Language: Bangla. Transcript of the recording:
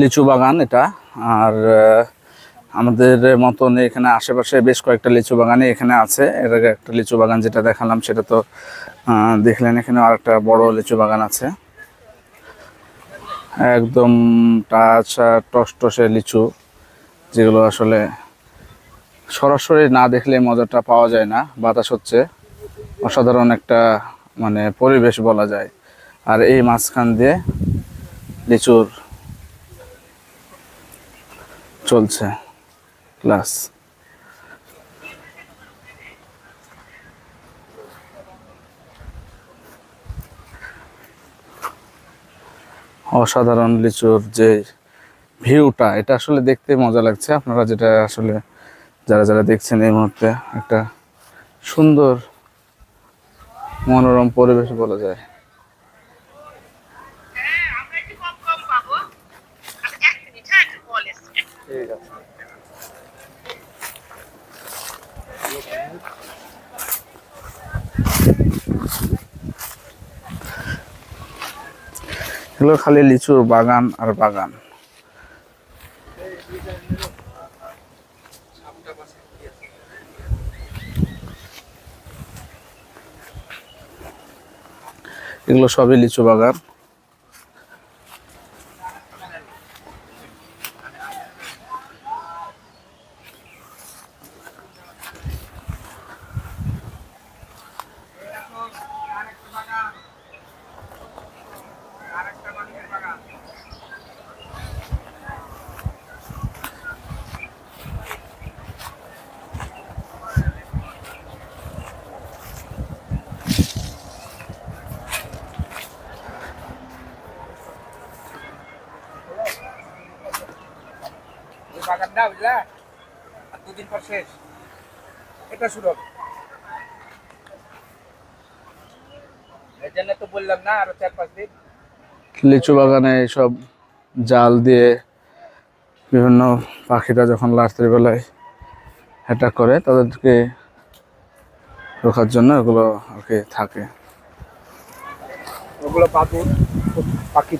লিচু বাগান এটা। আর আমাদের মতন এখানে আশেপাশে বেশ কয়েকটা লিচু বাগানই এখানে আছে। এর আগে একটা লিচু বাগান যেটা দেখালাম, সেটা তো দেখলেন এখানে আর একটা বড় লিচু বাগান আছে। একদম টাচ টসটসে লিচু, যেগুলো আসলে সরাসরি না দেখলে মজাটা পাওয়া যায় না, বাতাস হচ্ছে। অসাধারণ একটা মানে পরিবেশ বলা যায়। আর এই মাঝখান দিয়ে লিচুর চলছে ক্লাস। অসাধারণ লিচুর যে ভিউটা, এটা আসলে দেখতে মজা লাগছে। আপনারা যেটা আসলে যারা যারা দেখছেন এই মুহূর্তে, একটা সুন্দর মনোরম পরিবেশ বলা যায়। এগুলো খালি লিচুর বাগান আর বাগান। এগুলো সবই লিচু বাগান। বাগানটা বুঝলা? আর দুদিন পর শেষ। এটা শুরু হবে। এর জন্য তো বললাম না আরও চার পাঁচ দিন। লিচু বাগানে সব জাল দিয়ে বিভিন্ন পাখিরা যখন রাত্রি বেলায় অ্যাটাক করে তাদেরকে রোখার জন্য এগুলো আর কি থাকে। ওগুলো পাখি